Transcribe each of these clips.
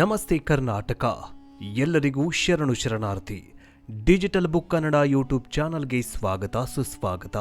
ನಮಸ್ತೆ ಕರ್ನಾಟಕ. ಎಲ್ಲರಿಗೂ ಶರಣು ಶರಣಾರ್ಥಿ. ಡಿಜಿಟಲ್ ಬುಕ್ ಕನ್ನಡ ಯೂಟ್ಯೂಬ್ ಚಾನಲ್ಗೆ ಸ್ವಾಗತ ಸುಸ್ವಾಗತ.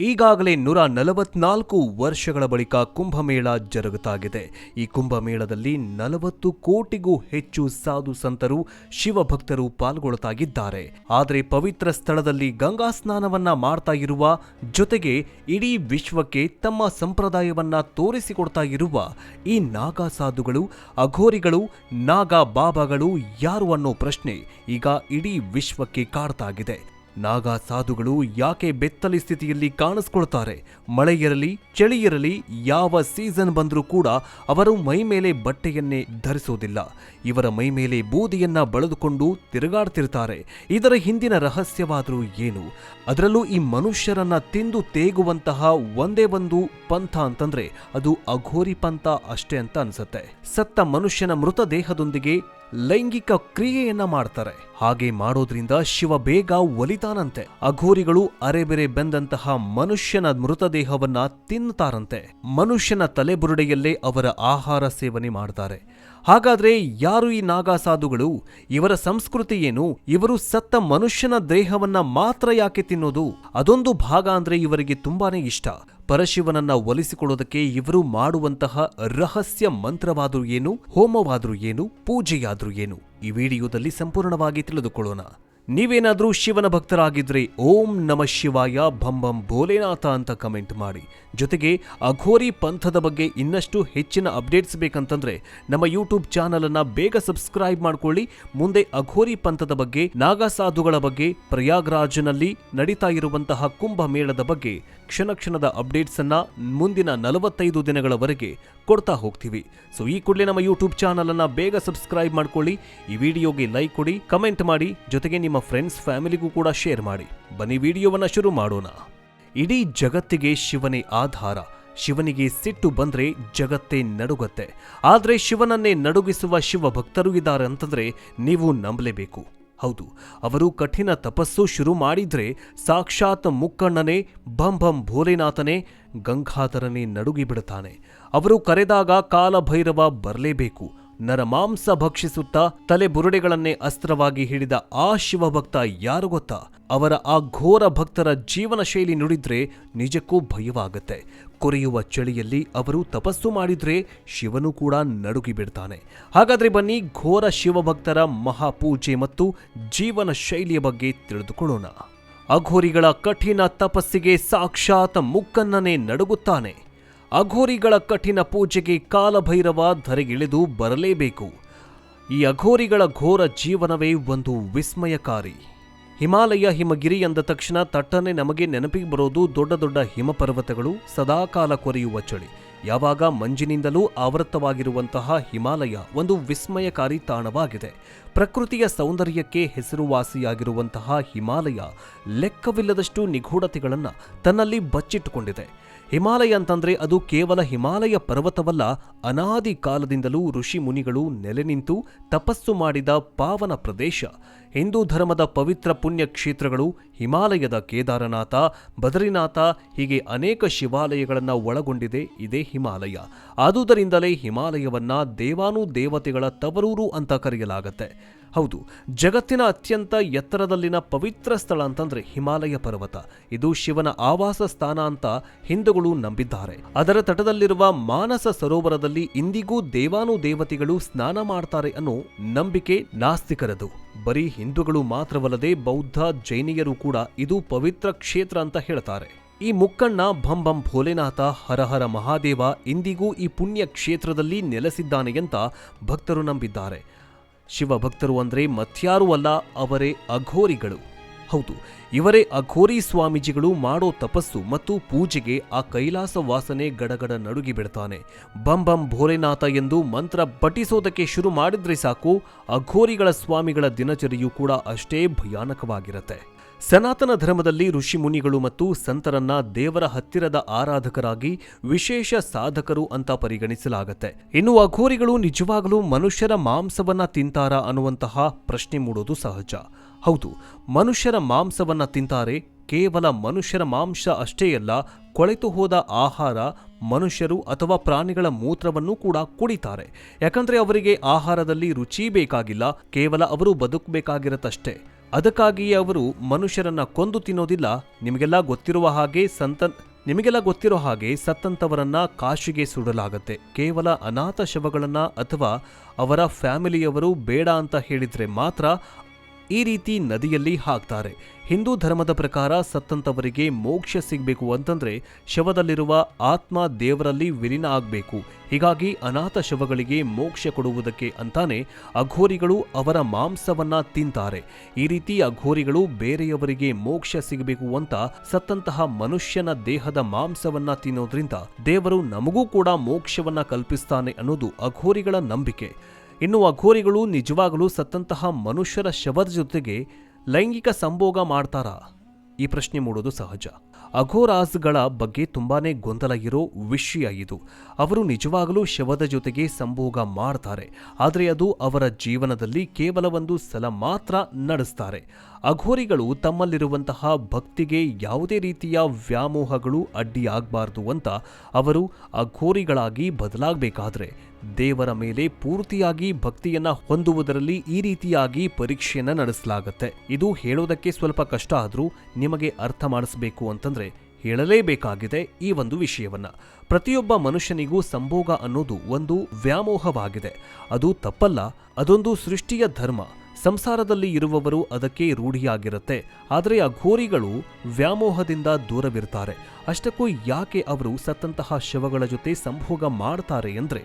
ಈಗಾಗಲೇ ನೂರ ನಲವತ್ನಾಲ್ಕು ವರ್ಷಗಳ ಬಳಿಕ ಕುಂಭಮೇಳ ಜರುಗುತ್ತಾಗಿದೆ. ಈ ಕುಂಭಮೇಳದಲ್ಲಿ ನಲವತ್ತು ಕೋಟಿಗೂ ಹೆಚ್ಚು ಸಾಧು ಸಂತರು, ಶಿವಭಕ್ತರು ಪಾಲ್ಗೊಳ್ಳುತ್ತಾಗಿದ್ದಾರೆ. ಆದರೆ ಪವಿತ್ರ ಸ್ಥಳದಲ್ಲಿ ಗಂಗಾ ಸ್ನಾನವನ್ನ ಮಾಡ್ತಾ ಇರುವ ಜೊತೆಗೆ ಇಡೀ ವಿಶ್ವಕ್ಕೆ ತಮ್ಮ ಸಂಪ್ರದಾಯವನ್ನ ತೋರಿಸಿಕೊಡ್ತಾ ಇರುವ ಈ ನಾಗಾ ಸಾಧುಗಳು, ಅಘೋರಿಗಳು, ನಾಗಾ ಬಾಬಾಗಳು ಯಾರು ಅನ್ನೋ ಪ್ರಶ್ನೆ ಈಗ ಇಡೀ ವಿಶ್ವಕ್ಕೆ ಕಾಡ್ತಾಗಿದೆ ನಾಗಾ ಸಾಧುಗಳು ಯಾಕೆ ಬೆತ್ತಲಿ ಸ್ಥಿತಿಯಲ್ಲಿ ಕಾಣಿಸ್ಕೊಳ್ತಾರೆ? ಚಳಿ ಇರಲಿ, ಯಾವ ಸೀಸನ್ ಬಂದರೂ ಕೂಡ ಅವರು ಮೈ ಮೇಲೆ ಬಟ್ಟೆಯನ್ನೇ ಧರಿಸೋದಿಲ್ಲ. ಇವರ ಮೈ ಮೇಲೆ ಬೂದಿಯನ್ನ ಬಳದುಕೊಂಡು ತಿರುಗಾಡ್ತಿರ್ತಾರೆ. ಇದರ ಹಿಂದಿನ ರಹಸ್ಯವಾದರೂ ಏನು? ಅದರಲ್ಲೂ ಈ ಮನುಷ್ಯರನ್ನ ತಿಂದು ತೇಗುವಂತಹ ಒಂದೇ ಒಂದು ಪಂಥ ಅಂತಂದ್ರೆ ಅದು ಅಘೋರಿ ಪಂಥ ಅಷ್ಟೇ ಅಂತ ಅನ್ಸುತ್ತೆ. ಸತ್ತ ಮನುಷ್ಯನ ಮೃತದೇಹದೊಂದಿಗೆ ಲೈಂಗಿಕ ಕ್ರಿಯೆಯನ್ನ ಮಾಡ್ತಾರೆ. ಹಾಗೆ ಮಾಡೋದ್ರಿಂದ ಶಿವ ಬೇಗ ಒಲಿತಾನಂತೆ. ಅಘೋರಿಗಳು ಅರೆಬೆರೆ ಬೆಂದಂತಹ ಮನುಷ್ಯನ ಮೃತದೇಹವನ್ನ ತಿನ್ನುತ್ತಾರಂತೆ. ಮನುಷ್ಯನ ತಲೆಬುರುಡೆಯಲ್ಲೇ ಅವರ ಆಹಾರ ಸೇವನೆ ಮಾಡ್ತಾರೆ. ಹಾಗಾದ್ರೆ ಯಾರು ಈ ನಾಗಾ ಸಾಧುಗಳು ಇವರ ಸಂಸ್ಕೃತಿ ಏನು? ಇವರು ಸತ್ತ ಮನುಷ್ಯನ ದೇಹವನ್ನ ಮಾತ್ರ ಯಾಕೆ ತಿನ್ನೋದು? ಅದೊಂದು ಭಾಗ ಅಂದ್ರೆ ಇವರಿಗೆ ತುಂಬಾನೇ ಇಷ್ಟ. ಪರಶಿವನನ್ನ ಒಲಿಸಿಕೊಳ್ಳೋದಕ್ಕೆ ಇವರು ಮಾಡುವಂತಹ ರಹಸ್ಯ ಮಂತ್ರವಾದ್ರೂ ಏನು, ಹೋಮವಾದ್ರೂ ಏನು, ಪೂಜೆಯಾದ್ರೂ ಏನು? ಈ ವಿಡಿಯೋದಲ್ಲಿ ಸಂಪೂರ್ಣವಾಗಿ ತಿಳಿದುಕೊಳ್ಳೋಣ. ನೀವೇನಾದ್ರೂ ಶಿವನ ಭಕ್ತರಾಗಿದ್ರೆ ಓಂ ನಮ ಶಿವಾಯ ಭಂ ಭಂ ಭೋಲೆನಾಥ ಅಂತ ಕಮೆಂಟ್ ಮಾಡಿ. ಜೊತೆಗೆ ಅಘೋರಿ ಪಂಥದ ಬಗ್ಗೆ ಇನ್ನಷ್ಟು ಹೆಚ್ಚಿನ ಅಪ್ಡೇಟ್ಸ್ ಬೇಕಂತಂದ್ರೆ ನಮ್ಮ ಯೂಟ್ಯೂಬ್ ಚಾನಲ್ ಅನ್ನ ಬೇಗ ಸಬ್ಸ್ಕ್ರೈಬ್ ಮಾಡ್ಕೊಳ್ಳಿ. ಮುಂದೆ ಅಘೋರಿ ಪಂಥದ ಬಗ್ಗೆ ನಾಗಾ ಸಾಧುಗಳ ಬಗ್ಗೆ, ಪ್ರಯಾಗ್ರಾಜ್ನಲ್ಲಿ ನಡೀತಾ ಇರುವಂತಹ ಕುಂಭ ಮೇಳದ ಬಗ್ಗೆ ಕ್ಷಣ ಕ್ಷಣದ ಅಪ್ಡೇಟ್ಸ್ ಅನ್ನ ಮುಂದಿನ ನಲವತ್ತೈದು ದಿನಗಳವರೆಗೆ ಕೊಡ್ತಾ ಹೋಗ್ತೀವಿ. ಸೊ ಈ ಕೂಡಲೇ ನಮ್ಮ ಯೂಟ್ಯೂಬ್ ಚಾನಲ್ ಅನ್ನ ಬೇಗ ಸಬ್ಸ್ಕ್ರೈಬ್ ಮಾಡ್ಕೊಳ್ಳಿ. ಈ ವಿಡಿಯೋಗೆ ಲೈಕ್ ಕೊಡಿ ಕಮೆಂಟ್ ಮಾಡಿ, ಜೊತೆಗೆ ನಿಮ್ಮ ಫ್ರೆಂಡ್ಸ್ ಫ್ಯಾಮಿಲಿಗೂ ಕೂಡ ಶೇರ್ ಮಾಡಿ. ಬನ್ನಿ ವಿಡಿಯೋವನ್ನ ಶುರು ಮಾಡೋಣ. ಇಡೀ ಜಗತ್ತಿಗೆ ಶಿವನೇ ಆಧಾರ. ಶಿವನಿಗೆ ಸಿಟ್ಟು ಬಂದ್ರೆ ಜಗತ್ತೇ ನಡುಗತ್ತೆ. ಆದ್ರೆ ಶಿವನನ್ನೇ ನಡುಗಿಸುವ ಶಿವ ಭಕ್ತರು ಇದ್ದಾರೆ ಅಂತಂದ್ರೆ ನೀವು ನಂಬಲೇಬೇಕು. ಹೌದು, ಅವರು ಕಠಿಣ ತಪಸ್ಸು ಶುರು ಮಾಡಿದ್ರೆ ಸಾಕ್ಷಾತ್ ಮುಕ್ಕಣ್ಣನೇ ಬಂ ಬಂ ಭೋಲೆನಾಥನೇ, ಗಂಗಾಧರನೇ ನಡುಗಿ ಬಿಡುತ್ತಾನೆ. ಅವರು ಕರೆದಾಗ ಕಾಲಭೈರವ ಬರಲೇಬೇಕು. ನರಮಾಂಸ ಭಕ್ಷಿಸುತ್ತಾ ತಲೆ ಬುರುಡೆಗಳನ್ನೇ ಅಸ್ತ್ರವಾಗಿ ಹಿಡಿದ ಆ ಶಿವಭಕ್ತ ಯಾರು ಗೊತ್ತಾ? ಅವರ ಆ ಘೋರ ಭಕ್ತರ ಜೀವನ ಶೈಲಿ ನುಡಿದ್ರೆ ನಿಜಕ್ಕೂ ಭಯವಾಗತ್ತೆ. ಕೊರೆಯುವ ಚಳಿಯಲ್ಲಿ ಅವರು ತಪಸ್ಸು ಮಾಡಿದ್ರೆ ಶಿವನು ಕೂಡ ನಡುಗಿ ಬಿಡ್ತಾನೆ. ಹಾಗಾದ್ರೆ ಬನ್ನಿ ಘೋರ ಶಿವಭಕ್ತರ ಮಹಾಪೂಜೆ ಮತ್ತು ಜೀವನ ಶೈಲಿಯ ಬಗ್ಗೆ ತಿಳಿದುಕೊಳ್ಳೋಣ. ಅಘೋರಿಗಳ ಕಠಿಣ ತಪಸ್ಸಿಗೆ ಸಾಕ್ಷಾತ್ ಮುಕ್ಕನ್ನನೇ ನಡುಗುತ್ತಾನೆ. ಅಘೋರಿಗಳ ಕಠಿಣ ಪೂಜೆಗೆ ಕಾಲಭೈರವ ಧರೆಗಿಳಿದು ಬರಲೇಬೇಕು. ಈ ಅಘೋರಿಗಳ ಘೋರ ಜೀವನವೇ ಒಂದು ವಿಸ್ಮಯಕಾರಿ. ಹಿಮಾಲಯ ಹಿಮಗಿರಿ ಎಂದ ತಕ್ಷಣ ತಟ್ಟನೆ ನಮಗೆ ನೆನಪಿಗೆ ಬರೋದು ದೊಡ್ಡ ದೊಡ್ಡ ಹಿಮಪರ್ವತಗಳು ಸದಾಕಾಲ ಕೊರೆಯುವ ಚಳಿ. ಯಾವಾಗ ಮಂಜಿನಿಂದಲೂ ಆವೃತ್ತವಾಗಿರುವಂತಹ ಹಿಮಾಲಯ ಒಂದು ವಿಸ್ಮಯಕಾರಿ ತಾಣವಾಗಿದೆ. ಪ್ರಕೃತಿಯ ಸೌಂದರ್ಯಕ್ಕೆ ಹೆಸರುವಾಸಿಯಾಗಿರುವಂತಹ ಹಿಮಾಲಯ ಲೆಕ್ಕವಿಲ್ಲದಷ್ಟು ನಿಗೂಢತೆಗಳನ್ನು ತನ್ನಲ್ಲಿ ಬಚ್ಚಿಟ್ಟುಕೊಂಡಿದೆ. ಹಿಮಾಲಯ ಅಂತಂದ್ರೆ ಅದು ಕೇವಲ ಹಿಮಾಲಯ ಪರ್ವತವಲ್ಲ, ಅನಾದಿ ಕಾಲದಿಂದಲೂ ಋಷಿ ಮುನಿಗಳು ನೆಲೆ ನಿಂತು ತಪಸ್ಸು ಮಾಡಿದ ಪಾವನ ಪ್ರದೇಶ. ಹಿಂದೂ ಧರ್ಮದ ಪವಿತ್ರ ಪುಣ್ಯ ಕ್ಷೇತ್ರಗಳು ಹಿಮಾಲಯದ ಕೇದಾರನಾಥ, ಬದರಿನಾಥ, ಹೀಗೆ ಅನೇಕ ಶಿವಾಲಯಗಳನ್ನು ಒಳಗೊಂಡಿದೆ, ಇದೇ ಹಿಮಾಲಯ. ಆದುದರಿಂದಲೇ ಹಿಮಾಲಯವನ್ನ ದೇವಾನು ದೇವತೆಗಳ ತವರೂರು ಅಂತ ಕರೆಯಲಾಗತ್ತೆ. ಹೌದು, ಜಗತ್ತಿನ ಅತ್ಯಂತ ಎತ್ತರದಲ್ಲಿನ ಪವಿತ್ರ ಸ್ಥಳ ಅಂತಂದ್ರೆ ಹಿಮಾಲಯ ಪರ್ವತ. ಇದು ಶಿವನ ಆವಾಸ ಸ್ಥಾನ ಅಂತ ಹಿಂದೂಗಳು ನಂಬಿದ್ದಾರೆ. ಅದರ ತಟದಲ್ಲಿರುವ ಮಾನಸ ಸರೋವರದಲ್ಲಿ ಇಂದಿಗೂ ದೇವಾನು ದೇವತೆಗಳು ಸ್ನಾನ ಮಾಡ್ತಾರೆ ಅನ್ನೋ ನಂಬಿಕೆ ನಾಸ್ತಿಕರದು. ಬರೀ ಹಿಂದೂಗಳು ಮಾತ್ರವಲ್ಲದೆ ಬೌದ್ಧ, ಜೈನಿಯರು ಕೂಡ ಇದು ಪವಿತ್ರ ಕ್ಷೇತ್ರ ಅಂತ ಹೇಳ್ತಾರೆ. ಈ ಮುಕ್ಕಣ್ಣ ಭಂ ಭಂ ಭೋಲೆನಾಥ ಹರಹರ ಮಹಾದೇವ ಇಂದಿಗೂ ಈ ಪುಣ್ಯ ಕ್ಷೇತ್ರದಲ್ಲಿ ನೆಲೆಸಿದ್ದಾನೆ ಅಂತ ಭಕ್ತರು ನಂಬಿದ್ದಾರೆ. ಶಿವ ಭಕ್ತರು ಅಂದ್ರೆ ಮತ್ಯಾರೂ ಅಲ್ಲ, ಅವರೇ ಅಘೋರಿಗಳು. ಹೌದು, ಇವರೇ ಅಘೋರಿ ಸ್ವಾಮೀಜಿಗಳು ಮಾಡೋ ತಪಸ್ಸು ಮತ್ತು ಪೂಜೆಗೆ ಆ ಕೈಲಾಸ ವಾಸನೆ ಗಡಗಡ ನಡುಗಿ ಬಿಡ್ತಾನೆ. ಬಂ ಬಂ ಭೋಲೆನಾಥ ಎಂದು ಮಂತ್ರ ಪಠಿಸೋದಕ್ಕೆ ಶುರು ಮಾಡಿದ್ರೆ ಸಾಕು, ಅಘೋರಿಗಳ ಸ್ವಾಮಿಗಳ ದಿನಚರಿಯೂ ಕೂಡ ಅಷ್ಟೇ ಭಯಾನಕವಾಗಿರತ್ತೆ. ಸನಾತನ ಧರ್ಮದಲ್ಲಿ ಋಷಿ ಮುನಿಗಳು ಮತ್ತು ಸಂತರನ್ನ ದೇವರ ಹತ್ತಿರದ ಆರಾಧಕರಾಗಿ ವಿಶೇಷ ಸಾಧಕರು ಅಂತ ಪರಿಗಣಿಸಲಾಗತ್ತೆ. ಇನ್ನು ಅಘೋರಿಗಳು ನಿಜವಾಗಲೂ ಮನುಷ್ಯರ ಮಾಂಸವನ್ನ ತಿಂತಾರಾ ಅನ್ನುವಂತಹ ಪ್ರಶ್ನೆ ಮೂಡೋದು ಸಹಜ. ಹೌದು, ಮನುಷ್ಯರ ಮಾಂಸವನ್ನ ತಿಂತಾರೆ ಕೇವಲ ಮನುಷ್ಯರ ಮಾಂಸ ಅಷ್ಟೇ ಅಲ್ಲ, ಕೊಳೆತು ಹೋದ ಆಹಾರ ಮನುಷ್ಯರು ಅಥವಾ ಪ್ರಾಣಿಗಳ ಮೂತ್ರವನ್ನು ಕೂಡ ಕುಡಿತಾರೆ. ಯಾಕಂದ್ರೆ ಅವರಿಗೆ ಆಹಾರದಲ್ಲಿ ರುಚಿ ಬೇಕಾಗಿಲ್ಲ, ಕೇವಲ ಅವರು ಬದುಕಬೇಕಾಗಿರತ್ತಷ್ಟೇ. ಅದಕ್ಕಾಗಿಯೇ ಅವರು ಮನುಷ್ಯರನ್ನ ಕೊಂದು ತಿನ್ನೋದಿಲ್ಲ. ನಿಮಗೆಲ್ಲ ಗೊತ್ತಿರುವ ಹಾಗೆ ಸಂತ ನಿಮಗೆಲ್ಲ ಗೊತ್ತಿರೋ ಹಾಗೆ ಸತ್ತಂತವರನ್ನ ಕಾಶಿಗೆ ಸುಡಲಾಗತ್ತೆ. ಕೇವಲ ಅನಾಥ ಶವಗಳನ್ನ ಅಥವಾ ಅವರ ಫ್ಯಾಮಿಲಿಯವರು ಬೇಡ ಅಂತ ಹೇಳಿದ್ರೆ ಮಾತ್ರ ಈ ರೀತಿ ನದಿಯಲ್ಲಿ ಹಾಕ್ತಾರೆ. ಹಿಂದೂ ಧರ್ಮದ ಪ್ರಕಾರ ಸತ್ತಂತವರಿಗೆ ಮೋಕ್ಷ ಸಿಗಬೇಕು ಅಂತಂದ್ರೆ ಶವದಲ್ಲಿರುವ ಆತ್ಮ ದೇವರಲ್ಲಿ ವಿಲೀನ ಆಗಬೇಕು. ಹೀಗಾಗಿ ಅನಾಥ ಶವಗಳಿಗೆ ಮೋಕ್ಷ ಕೊಡುವುದಕ್ಕೆ ಅಂತಾನೆ ಅಘೋರಿಗಳು ಅವರ ಮಾಂಸವನ್ನ ತಿಂತಾರೆ. ಈ ರೀತಿ ಅಘೋರಿಗಳು ಬೇರೆಯವರಿಗೆ ಮೋಕ್ಷ ಸಿಗಬೇಕು ಅಂತ ಸತ್ತಂತಹ ಮನುಷ್ಯನ ದೇಹದ ಮಾಂಸವನ್ನ ತಿನ್ನೋದ್ರಿಂದ ದೇವರು ನಮಗೂ ಕೂಡ ಮೋಕ್ಷವನ್ನ ಕಲ್ಪಿಸ್ತಾನೆ ಅನ್ನೋದು ಅಘೋರಿಗಳ ನಂಬಿಕೆ. ಇನ್ನು ಅಘೋರಿಗಳು ನಿಜವಾಗಲೂ ಸತ್ತಂತಹ ಮನುಷ್ಯರ ಶವದ ಜೊತೆಗೆ ಲೈಂಗಿಕ ಸಂಭೋಗ ಮಾಡ್ತಾರಾ? ಈ ಪ್ರಶ್ನೆ ಮೂಡೋದು ಸಹಜ. ಅಘೋರಾಸ್ಗಳ ಬಗ್ಗೆ ತುಂಬಾನೇ ಗೊಂದಲ ಇರೋ ವಿಷಯ ಇದು. ಅವರು ನಿಜವಾಗಲೂ ಶವದ ಜೊತೆಗೆ ಸಂಭೋಗ ಮಾಡ್ತಾರೆ. ಆದರೆ ಅದು ಅವರ ಜೀವನದಲ್ಲಿ ಕೇವಲ ಒಂದು ಸಲ ಮಾತ್ರ ನಡೆಸ್ತಾರೆ. ಅಘೋರಿಗಳು ತಮ್ಮಲ್ಲಿರುವಂತಹ ಭಕ್ತಿಗೆ ಯಾವುದೇ ರೀತಿಯ ವ್ಯಾಮೋಹಗಳು ಅಡ್ಡಿಯಾಗಬಾರ್ದು ಅಂತ ಅವರು ಅಘೋರಿಗಳಾಗಿ ಬದಲಾಗಬೇಕಾದ್ರೆ ದೇವರ ಮೇಲೆ ಪೂರ್ತಿಯಾಗಿ ಭಕ್ತಿಯನ್ನ ಹೊಂದುವುದರಲ್ಲಿ ಈ ರೀತಿಯಾಗಿ ಪರೀಕ್ಷೆಯನ್ನ ನಡೆಸಲಾಗುತ್ತೆ. ಇದು ಹೇಳೋದಕ್ಕೆ ಸ್ವಲ್ಪ ಕಷ್ಟ ಆದ್ರೂ ನಿಮಗೆ ಅರ್ಥ ಮಾಡಿಸ್ಬೇಕು ಅಂತಂದ್ರೆ ಹೇಳಲೇಬೇಕಾಗಿದೆ ಈ ಒಂದು ವಿಷಯವನ್ನ. ಪ್ರತಿಯೊಬ್ಬ ಮನುಷ್ಯನಿಗೂ ಸಂಭೋಗ ಅನ್ನೋದು ಒಂದು ವ್ಯಾಮೋಹವಾಗಿದೆ. ಅದು ತಪ್ಪಲ್ಲ, ಅದೊಂದು ಸೃಷ್ಟಿಯ ಧರ್ಮ. ಸಂಸಾರದಲ್ಲಿ ಇರುವವರು ಅದಕ್ಕೆ ರೂಢಿಯಾಗಿರುತ್ತೆ. ಆದರೆ ಘೋರಿಗಳು ವ್ಯಾಮೋಹದಿಂದ ದೂರವಿರ್ತಾರೆ. ಅಷ್ಟಕ್ಕೂ ಯಾಕೆ ಅವರು ಸತ್ತಂತಹ ಶವಗಳ ಜೊತೆ ಸಂಭೋಗ ಮಾಡ್ತಾರೆ ಎಂದರೆ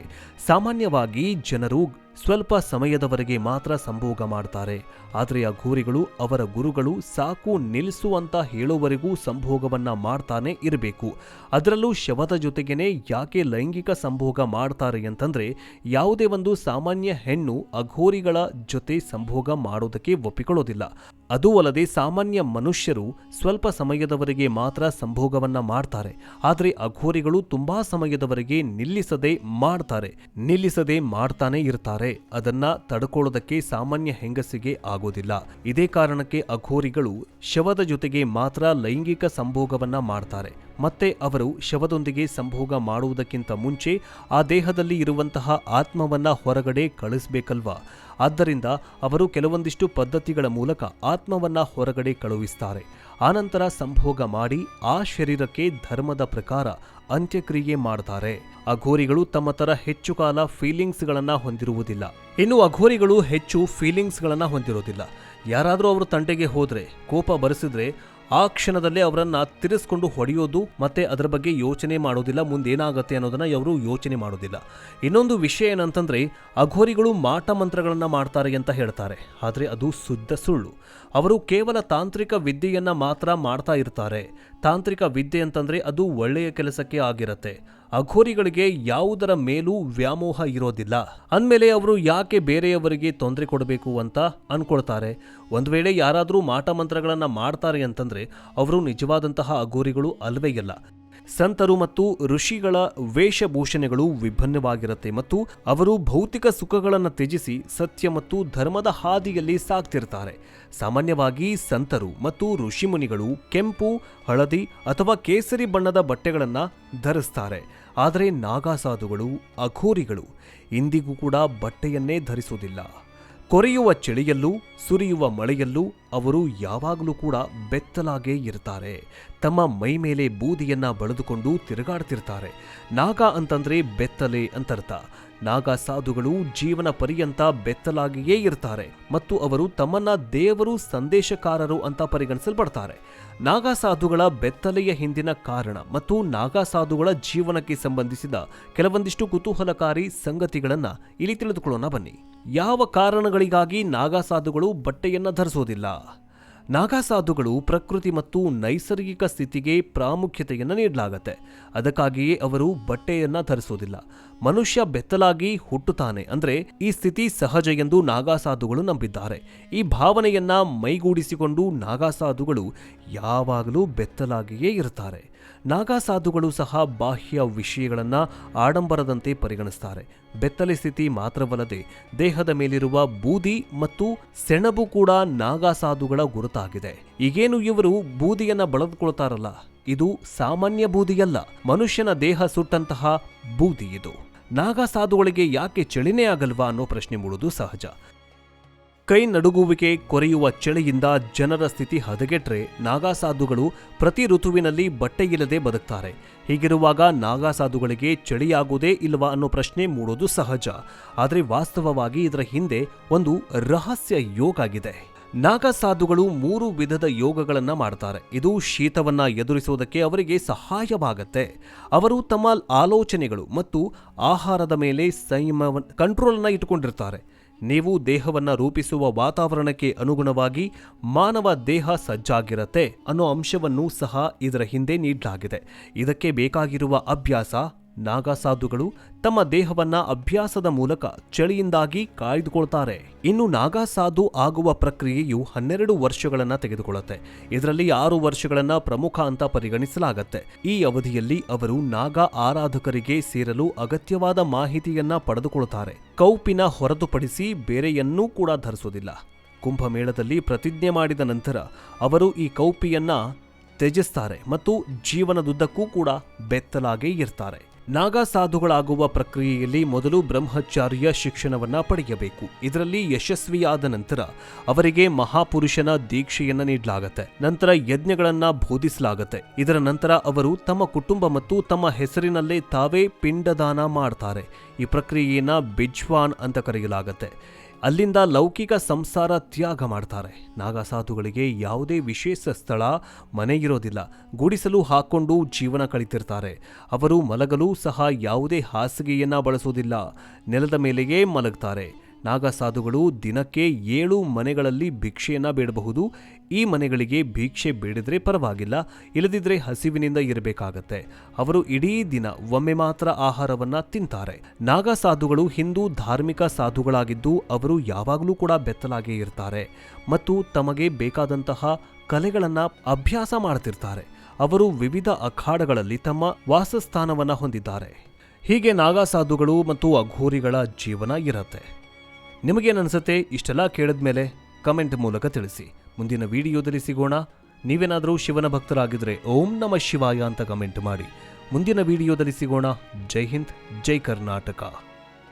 ಸಾಮಾನ್ಯವಾಗಿ ಜನರು ಸ್ವಲ್ಪ ಸಮಯದವರೆಗೆ ಮಾತ್ರ ಸಂಭೋಗ ಮಾಡ್ತಾರೆ. ಆದರೆ ಅಘೋರಿಗಳು ಅವರ ಗುರುಗಳು ಸಾಕು ನಿಲ್ಲಿಸು ಅಂತ ಹೇಳೋವರೆಗೂ ಸಂಭೋಗವನ್ನ ಮಾಡ್ತಾನೆ ಇರಬೇಕು. ಅದರಲ್ಲೂ ಶವದ ಜೊತೆಗೇನೆ ಯಾಕೆ ಲೈಂಗಿಕ ಸಂಭೋಗ ಮಾಡ್ತಾರೆ ಅಂತಂದ್ರೆ, ಯಾವುದೇ ಒಂದು ಸಾಮಾನ್ಯ ಹೆಣ್ಣು ಅಘೋರಿಗಳ ಜೊತೆ ಸಂಭೋಗ ಮಾಡೋದಕ್ಕೆ ಒಪ್ಪಿಕೊಳ್ಳೋದಿಲ್ಲ. ಅದೂ ಅಲ್ಲದೆ ಸಾಮಾನ್ಯ ಮನುಷ್ಯರು ಸ್ವಲ್ಪ ಸಮಯದವರೆಗೆ ಮಾತ್ರ ಸಂಭೋಗವನ್ನ ಮಾಡ್ತಾರೆ. ಆದರೆ ಅಘೋರಿಗಳು ತುಂಬಾ ಸಮಯದವರೆಗೆ ನಿಲ್ಲಿಸದೆ ಮಾಡ್ತಾರೆ. ನಿಲ್ಲಿಸದೆ ಮಾಡ್ತಾನೆ ಇರ್ತಾರೆ. ಅದನ್ನ ತಡ್ಕೊಳ್ಳೋದಕ್ಕೆ ಸಾಮಾನ್ಯ ಹೆಂಗಸಿಗೆ ಆಗೋದಿಲ್ಲ. ಇದೇ ಕಾರಣಕ್ಕೆ ಅಘೋರಿಗಳು ಶವದ ಜೊತೆಗೆ ಮಾತ್ರ ಲೈಂಗಿಕ ಸಂಭೋಗವನ್ನ ಮಾಡ್ತಾರೆ. ಮತ್ತೆ ಅವರು ಶವದೊಂದಿಗೆ ಸಂಭೋಗ ಮಾಡುವುದಕ್ಕಿಂತ ಮುಂಚೆ ಆ ದೇಹದಲ್ಲಿ ಇರುವಂತಹ ಆತ್ಮವನ್ನ ಹೊರಗಡೆ ಕಳಿಸಬೇಕಲ್ವಾ ಆದ್ದರಿಂದ ಅವರು ಕೆಲವೊಂದಿಷ್ಟು ಪದ್ಧತಿಗಳ ಮೂಲಕ ಆತ್ಮವನ್ನ ಹೊರಗಡೆ ಕಳುಹಿಸ್ತಾರೆ. ಆನಂತರ ಸಂಭೋಗ ಮಾಡಿ ಆ ಶರೀರಕ್ಕೆ ಧರ್ಮದ ಪ್ರಕಾರ ಅಂತ್ಯಕ್ರಿಯೆ ಮಾಡ್ತಾರೆ. ಅಘೋರಿಗಳು ತಮ್ಮ ತರ ಹೆಚ್ಚು ಕಾಲ ಫೀಲಿಂಗ್ಸ್ಗಳನ್ನು ಹೊಂದಿರುವುದಿಲ್ಲ. ಇನ್ನು ಅಘೋರಿಗಳು ಹೆಚ್ಚು ಫೀಲಿಂಗ್ಸ್ಗಳನ್ನು ಹೊಂದಿರೋದಿಲ್ಲ. ಯಾರಾದರೂ ಅವರು ತಂಟೆಗೆ ಹೋದರೆ, ಕೋಪ ಬರೆಸಿದ್ರೆ ಆ ಕ್ಷಣದಲ್ಲೇ ಅವರನ್ನ ತಿರ್ಸ್ಕೊಂಡು ಹೊಡೆಯೋದು ಮತ್ತೆ ಅದರ ಬಗ್ಗೆ ಯೋಚನೆ ಮಾಡೋದಿಲ್ಲ, ಮುಂದೇನಾಗತ್ತೆ ಅನ್ನೋದನ್ನ ಅವರು ಯೋಚನೆ ಮಾಡೋದಿಲ್ಲ. ಇನ್ನೊಂದು ವಿಷಯ ಏನಂತಂದ್ರೆ, ಅಘೋರಿಗಳು ಮಾಟ ಮಂತ್ರಗಳನ್ನ ಮಾಡ್ತಾರೆ ಅಂತ ಹೇಳ್ತಾರೆ. ಆದರೆ ಅದು ಶುದ್ಧ ಸುಳ್ಳು. ಅವರು ಕೇವಲ ತಾಂತ್ರಿಕ ವಿದ್ಯೆಯನ್ನ ಮಾತ್ರ ಮಾಡ್ತಾ ಇರ್ತಾರೆ. ತಾಂತ್ರಿಕ ವಿದ್ಯೆ ಅಂತಂದ್ರೆ ಅದು ಒಳ್ಳೆಯ ಕೆಲಸಕ್ಕೆ ಆಗಿರತ್ತೆ. ಅಘೋರಿಗಳಿಗೆ ಯಾವುದರ ಮೇಲೂ ವ್ಯಾಮೋಹ ಇರೋದಿಲ್ಲ. ಅಂದಮೇಲೆ ಅವರು ಯಾಕೆ ಬೇರೆಯವರಿಗೆ ತೊಂದರೆ ಕೊಡಬೇಕು ಅಂತ ಅನ್ಕೊಳ್ತಾರೆ. ಒಂದು ವೇಳೆ ಯಾರಾದರೂ ಮಾಟ ಮಂತ್ರಗಳನ್ನು ಮಾಡ್ತಾರೆ ಅಂತಂದ್ರೆ, ಅವರು ನಿಜವಾದಂತಹ ಅಘೋರಿಗಳು ಅಲ್ವೇ ಇಲ್ಲ. ಸಂತರು ಮತ್ತು ಋಷಿಗಳ ವೇಷಭೂಷಣೆಗಳು ವಿಭಿನ್ನವಾಗಿರುತ್ತೆ ಮತ್ತು ಅವರು ಭೌತಿಕ ಸುಖಗಳನ್ನು ತ್ಯಜಿಸಿ ಸತ್ಯ ಮತ್ತು ಧರ್ಮದ ಹಾದಿಯಲ್ಲಿ ಸಾಗ್ತಿರ್ತಾರೆ ಸಾಮಾನ್ಯವಾಗಿ ಸಂತರು ಮತ್ತು ಋಷಿಮುನಿಗಳು ಕೆಂಪು, ಹಳದಿ ಅಥವಾ ಕೇಸರಿ ಬಣ್ಣದ ಬಟ್ಟೆಗಳನ್ನು ಧರಿಸ್ತಾರೆ. ಆದರೆ ನಾಗಾಸಾಧುಗಳು, ಅಘೋರಿಗಳು ಇಂದಿಗೂ ಕೂಡ ಬಟ್ಟೆಯನ್ನೇ ಧರಿಸುವುದಿಲ್ಲ. ಕೊರೆಯುವ ಚಳಿಯಲ್ಲೂ ಸುರಿಯುವ ಮಳೆಯಲ್ಲೂ ಅವರು ಯಾವಾಗಲೂ ಕೂಡ ಬೆತ್ತಲಾಗೇ ಇರ್ತಾರೆ ತಮ್ಮ ಮೈ ಮೇಲೆ ಬೂದಿಯನ್ನ ಬಳಿದುಕೊಂಡು ತಿರುಗಾಡ್ತಿರ್ತಾರೆ. ನಾಗ ಅಂತಂದ್ರೆ ಬೆತ್ತಲೆ ಅಂತರ್ಥ. ನಾಗ ಸಾಧುಗಳು ಜೀವನ ಪರ್ಯಂತ ಬೆತ್ತಲಾಗಿಯೇ ಇರ್ತಾರೆ ಮತ್ತು ಅವರು ತಮ್ಮನ್ನ ದೇವರು ಸಂದೇಶಕಾರರು ಅಂತ ಪರಿಗಣಿಸಲ್ಪಡ್ತಾರೆ. ನಾಗಾ ಸಾಧುಗಳ ಬೆತ್ತಲೆಯ ಹಿಂದಿನ ಕಾರಣ ಮತ್ತು ನಾಗಾ ಸಾಧುಗಳ ಜೀವನಕ್ಕೆ ಸಂಬಂಧಿಸಿದ ಕೆಲವೊಂದಿಷ್ಟು ಕುತೂಹಲಕಾರಿ ಸಂಗತಿಗಳನ್ನ ಇಲ್ಲಿ ತಿಳಿದುಕೊಳ್ಳೋಣ ಬನ್ನಿ. ಯಾವ ಕಾರಣಗಳಿಗಾಗಿ ನಾಗಾಸಾಧುಗಳು ಬಟ್ಟೆಯನ್ನು ಧರಿಸೋದಿಲ್ಲ? ನಾಗಾಸಾಧುಗಳು ಪ್ರಕೃತಿ ಮತ್ತು ನೈಸರ್ಗಿಕ ಸ್ಥಿತಿಗೆ ಪ್ರಾಮುಖ್ಯತೆಯನ್ನು ನೀಡಲಾಗತ್ತೆ. ಅದಕ್ಕಾಗಿಯೇ ಅವರು ಬಟ್ಟೆಯನ್ನು ಧರಿಸೋದಿಲ್ಲ. ಮನುಷ್ಯ ಬೆತ್ತಲಾಗಿ ಹುಟ್ಟುತ್ತಾನೆ ಅಂದರೆ ಈ ಸ್ಥಿತಿ ಸಹಜ ಎಂದು ನಾಗಾಸಾಧುಗಳು ನಂಬಿದ್ದಾರೆ. ಈ ಭಾವನೆಯನ್ನ ಮೈಗೂಡಿಸಿಕೊಂಡು ನಾಗಾಸಾಧುಗಳು ಯಾವಾಗಲೂ ಬೆತ್ತಲಾಗಿಯೇ ಇರ್ತಾರೆ ನಾಗಾ ಸಾಧುಗಳು ಸಹ ಬಾಹ್ಯ ವಿಷಯಗಳನ್ನು ಆಡಂಬರದಂತೆ ಪರಿಗಣಿಸ್ತಾರೆ. ಬೆತ್ತಲೆ ಸ್ಥಿತಿ ಮಾತ್ರವಲ್ಲದೆ ದೇಹದ ಮೇಲಿರುವ ಬೂದಿ ಮತ್ತು ಸೆಣಬು ಕೂಡ ನಾಗಾ ಸಾಧುಗಳ ಗುರುತಾಗಿದೆ. ಈಗೇನು ಇವರು ಬೂದಿಯನ್ನ ಬಳದುಕೊಳ್ತಾರಲ್ಲ? ಇದು ಸಾಮಾನ್ಯ ಬೂದಿಯಲ್ಲ, ಮನುಷ್ಯನ ದೇಹ ಸುಟ್ಟಂತಹ ಬೂದಿ ಇದು. ನಾಗಾಸಾಧುಗಳಿಗೆ ಯಾಕೆ ಚಳಿನೇ ಆಗಲ್ವಾ ಅನ್ನೋ ಪ್ರಶ್ನೆ ಮೂಡುವುದು ಸಹಜ. ಕೈ ನಡುಗುವಿಕೆ ಕೊರೆಯುವ ಚಳಿಯಿಂದ ಜನರ ಸ್ಥಿತಿ ಹದಗೆಟ್ರೆ ನಾಗಾಸಾಧುಗಳು ಪ್ರತಿ ಋತುವಿನಲ್ಲಿ ಬಟ್ಟೆಯಿಲ್ಲದೆ ಬದುಕ್ತಾರೆ. ಹೀಗಿರುವಾಗ ನಾಗಾಸಾಧುಗಳಿಗೆ ಚಳಿಯಾಗುವುದೇ ಇಲ್ವಾ ಅನ್ನೋ ಪ್ರಶ್ನೆ ಮೂಡೋದು ಸಹಜ. ಆದರೆ ವಾಸ್ತವವಾಗಿ ಇದರ ಹಿಂದೆ ಒಂದು ರಹಸ್ಯ ಯೋಗ ಆಗಿದೆ. ನಾಗಸಾಧುಗಳು ಮೂರು ವಿಧದ ಯೋಗಗಳನ್ನು ಮಾಡ್ತಾರೆ. ಇದು ಶೀತವನ್ನ ಎದುರಿಸುವುದಕ್ಕೆ ಅವರಿಗೆ ಸಹಾಯವಾಗತ್ತೆ. ಅವರು ತಮ್ಮ ಆಲೋಚನೆಗಳು ಮತ್ತು ಆಹಾರದ ಮೇಲೆ ಸಂಯಮ ಕಂಟ್ರೋಲ್ನ ಇಟ್ಟುಕೊಂಡಿರ್ತಾರೆ ನೀವು ದೇಹವನ್ನು ರೂಪಿಸುವ ವಾತಾವರಣಕ್ಕೆ ಅನುಗುಣವಾಗಿ ಮಾನವ ದೇಹ ಸಜ್ಜಾಗಿರತ್ತೆ ಅನ್ನೋ ಅಂಶವನ್ನು ಸಹ ಇದರ ಹಿಂದೆ ನೀಡಲಾಗಿದೆ. ಇದಕ್ಕೆ ಬೇಕಾಗಿರುವ ಅಭ್ಯಾಸ ನಾಗಾಸಾಧುಗಳು ತಮ್ಮ ದೇಹವನ್ನ ಅಭ್ಯಾಸದ ಮೂಲಕ ಚಳಿಯಿಂದಾಗಿ ಕಾಯ್ದುಕೊಳ್ತಾರೆ. ಇನ್ನು ನಾಗಾಸಾಧು ಆಗುವ ಪ್ರಕ್ರಿಯೆಯು ಹನ್ನೆರಡು ವರ್ಷಗಳನ್ನ ತೆಗೆದುಕೊಳ್ಳುತ್ತೆ. ಇದರಲ್ಲಿ ಆರು ವರ್ಷಗಳನ್ನ ಪ್ರಮುಖ ಅಂತ ಪರಿಗಣಿಸಲಾಗತ್ತೆ. ಈ ಅವಧಿಯಲ್ಲಿ ಅವರು ನಾಗ ಆರಾಧಕರಿಗೆ ಸೇರಲು ಅಗತ್ಯವಾದ ಮಾಹಿತಿಯನ್ನ ಪಡೆದುಕೊಳ್ತಾರೆ. ಕೌಪಿನ ಹೊರತುಪಡಿಸಿ ಬೇರೆಯನ್ನೂ ಕೂಡ ಧರಿಸೋದಿಲ್ಲ ಕುಂಭಮೇಳದಲ್ಲಿ ಪ್ರತಿಜ್ಞೆ ಮಾಡಿದ ನಂತರ ಅವರು ಈ ಕೌಪಿಯನ್ನ ತ್ಯಜಿಸ್ತಾರೆ ಮತ್ತು ಜೀವನದುದ್ದಕ್ಕೂ ಕೂಡ ಬೆತ್ತಲಾಗೇ ಇರ್ತಾರೆ. ನಾಗಾ ಸಾಧುಗಳಾಗುವ ಪ್ರಕ್ರಿಯೆಯಲ್ಲಿ ಮೊದಲು ಬ್ರಹ್ಮಚಾರ್ಯ ಶಿಕ್ಷಣವನ್ನು ಪಡೆಯಬೇಕು. ಇದರಲ್ಲಿ ಯಶಸ್ವಿಯಾದ ನಂತರ ಅವರಿಗೆ ಮಹಾಪುರುಷನ ದೀಕ್ಷೆಯನ್ನು ನೀಡಲಾಗುತ್ತೆ. ನಂತರ ಯಜ್ಞಗಳನ್ನು ಬೋಧಿಸಲಾಗುತ್ತೆ. ಇದರ ನಂತರ ಅವರು ತಮ್ಮ ಕುಟುಂಬ ಮತ್ತು ತಮ್ಮ ಹೆಸರಿನಲ್ಲೇ ತಾವೇ ಪಿಂಡದಾನ ಮಾಡ್ತಾರೆ. ಈ ಪ್ರಕ್ರಿಯೆಯನ್ನ ಬಿಜ್ವಾನ್ ಅಂತ ಕರೆಯಲಾಗತ್ತೆ. ಅಲ್ಲಿಂದ ಲೌಕಿಕ ಸಂಸಾರ ತ್ಯಾಗ ಮಾಡ್ತಾರೆ. ನಾಗಸಾಧುಗಳಿಗೆ ಯಾವುದೇ ವಿಶೇಷ ಸ್ಥಳ, ಮನೆ ಇರೋದಿಲ್ಲ. ಗುಡಿಸಲು ಹಾಕೊಂಡು ಜೀವನ ಕಳಿತಿರ್ತಾರೆ. ಅವರು ಮಲಗಲು ಸಹ ಯಾವುದೇ ಹಾಸಿಗೆಯನ್ನ ಬಳಸೋದಿಲ್ಲ. ನೆಲದ ಮೇಲೆಯೇ ಮಲಗ್ತಾರೆ. ನಾಗಸಾಧುಗಳು ದಿನಕ್ಕೆ ಏಳು ಮನೆಗಳಲ್ಲಿ ಭಿಕ್ಷೆಯನ್ನು ಬೇಡಬಹುದು. ಈ ಮನೆಗಳಿಗೆ ಭಿಕ್ಷೆ ಬೇಡಿದರೆ ಪರವಾಗಿಲ್ಲ ಇಲ್ಲದಿದ್ದರೆ ಹಸಿವಿನಿಂದ ಇರಬೇಕಾಗತ್ತೆ. ಅವರು ಇಡೀ ದಿನ ಒಮ್ಮೆ ಮಾತ್ರ ಆಹಾರವನ್ನು ತಿಂತಾರೆ. ನಾಗಸಾಧುಗಳು ಹಿಂದೂ ಧಾರ್ಮಿಕ ಸಾಧುಗಳಾಗಿದ್ದು ಅವರು ಯಾವಾಗಲೂ ಕೂಡ ಬೆತ್ತಲಾಗೇ ಇರ್ತಾರೆ ಮತ್ತು ತಮಗೆ ಬೇಕಾದಂತಹ ಕಲೆಗಳನ್ನು ಅಭ್ಯಾಸ ಮಾಡ್ತಿರ್ತಾರೆ. ಅವರು ವಿವಿಧ ಅಖಾಡಗಳಲ್ಲಿ ತಮ್ಮ ವಾಸಸ್ಥಾನವನ್ನು ಹೊಂದಿದ್ದಾರೆ. ಹೀಗೆ ನಾಗಾಸಾಧುಗಳು ಮತ್ತು ಅಘೋರಿಗಳ ಜೀವನ ಇರತ್ತೆ. ನಿಮಗೇನನ್ಸುತ್ತೆ ಇಷ್ಟೆಲ್ಲ ಕೇಳಿದ್ಮೇಲೆ ಕಮೆಂಟ್ ಮೂಲಕ ತಿಳಿಸಿ. ಮುಂದಿನ ವಿಡಿಯೋದಲ್ಲಿ ಸಿಗೋಣ. ನೀವೇನಾದರೂ ಶಿವನ ಭಕ್ತರಾಗಿದ್ದರೆ ಓಂ ನಮ ಶಿವಾಯ ಅಂತ ಕಮೆಂಟ್ ಮಾಡಿ. ಮುಂದಿನ ವಿಡಿಯೋದಲ್ಲಿ ಸಿಗೋಣ. ಜೈ ಹಿಂದ್, ಜೈ ಕರ್ನಾಟಕ.